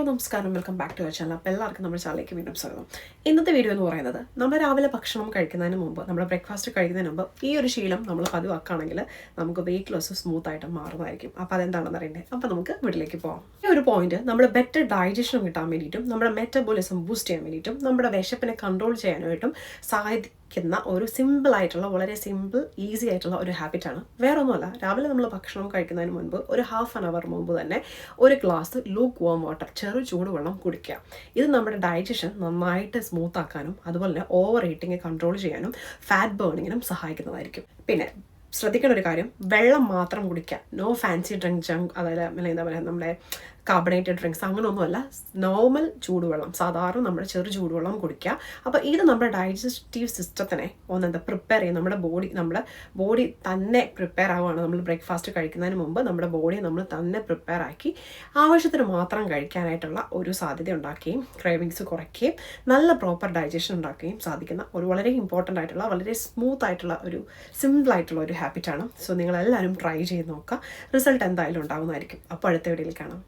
Hello നമസ്കാരം. Welcome back to our channel. അപ്പോൾ എല്ലാവർക്കും നമ്മുടെ ചാനലിലേക്ക് വീണ്ടും സ്വാഗതം. ഇന്നത്തെ വീഡിയോ എന്ന് പറയുന്നത് നമ്മൾ രാവിലെ ഭക്ഷണം കഴിക്കുന്നതിന് മുമ്പ് നമ്മൾ ബ്രേക്ക്ഫാസ്റ്റ് കഴിക്കുന്നതിന് മുമ്പ് ഈ ഒരു ശീലം നമ്മൾ പതിവാക്കുകയാണെങ്കിൽ നമുക്ക് വെയിറ്റ് ലോസ് സ്മൂത്ത് ആയിട്ട് മാറുന്നതായിരിക്കും. അപ്പോൾ അതെന്താണെന്ന് അറിയണ്ടേ? അപ്പോൾ നമുക്ക് വീട്ടിലേക്ക് പോകാം ഈ ഒരു പോയിന്റ് നമ്മൾ ബെറ്റർ ഡൈജഷൻ കിട്ടാൻ വേണ്ടിയിട്ടും നമ്മുടെ മെറ്റബോളിസം ബൂസ്റ്റ് ചെയ്യാൻ വേണ്ടിയിട്ടും നമ്മുടെ വിശപ്പിനെ കൺട്രോൾ ചെയ്യാനായിട്ടും സഹായിക്കുന്ന ഒരു സിമ്പിൾ ആയിട്ടുള്ള വളരെ സിമ്പിൾ ഈസി ആയിട്ടുള്ള ഒരു ഹാബിറ്റാണ് വേറെ ഒന്നുമല്ല രാവിലെ നമ്മൾ ഭക്ഷണം കഴിക്കുന്നതിന് മുൻപ് ഒരു ഹാഫ് ആൻ അവർ മുമ്പ് തന്നെ ഒരു ഗ്ലാസ് ലൂക്ക് വാം വാട്ടർ ചെറു ചൂടുവെള്ളം കുടിക്കുക. ഇത് നമ്മുടെ ഡൈജഷൻ നന്നായിട്ട് സ്മൂത്ത് ആക്കാനും അതുപോലെ തന്നെ ഓവർ ഈറ്റിംഗ് കൺട്രോൾ ചെയ്യാനും ഫാറ്റ് ബേണിങ്ങിനും സഹായിക്കുന്നതായിരിക്കും. പിന്നെ ശ്രദ്ധിക്കേണ്ട ഒരു കാര്യം വെള്ളം മാത്രം കുടിക്കുക. നോ ഫാൻസി ഡ്രിങ്ക് ജങ്ക് അതായത് എന്താ പറയുക നമ്മുടെ കാർബണേറ്റഡ് ഡ്രിങ്ക്സ് അങ്ങനെയൊന്നുമല്ല നോർമൽ ചൂടുവെള്ളം. സാധാരണ നമ്മുടെ ചെറു ചൂടുവെള്ളം കുടിക്കുക. അപ്പോൾ ഇത് നമ്മുടെ ഡൈജസ്റ്റീവ് സിസ്റ്റത്തിനെ ഒന്നെന്താ പ്രിപ്പയർ ചെയ്യും. നമ്മുടെ ബോഡി നമ്മുടെ ബോഡി തന്നെ പ്രിപ്പയർ ആവുകയാണ്. നമ്മൾ ബ്രേക്ക്ഫാസ്റ്റ് കഴിക്കുന്നതിന് മുമ്പ് നമ്മുടെ ബോഡിയെ നമ്മൾ തന്നെ പ്രിപ്പയർ ആക്കി ആവശ്യത്തിന് മാത്രം കഴിക്കാനായിട്ടുള്ള ഒരു സാധ്യത ഉണ്ടാക്കുകയും ക്രേവിങ്സ് കുറയ്ക്കുകയും നല്ല പ്രോപ്പർ ഡൈജഷൻ ഉണ്ടാക്കുകയും സാധിക്കുന്ന ഒരു വളരെ ഇമ്പോർട്ടന്റ് ആയിട്ടുള്ള വളരെ സ്മൂത്ത് ആയിട്ടുള്ള ഒരു സിമ്പിൾ ആയിട്ടുള്ള ഒരു ഹാബിറ്റാണ് സോ നിങ്ങളെല്ലാവരും ട്രൈ ചെയ്ത് നോക്കുക. റിസൾട്ട് എന്തായാലും ഉണ്ടാകുന്നതായിരിക്കും അപ്പോൾ അടുത്ത വീഡിയോയിൽ കാണാം.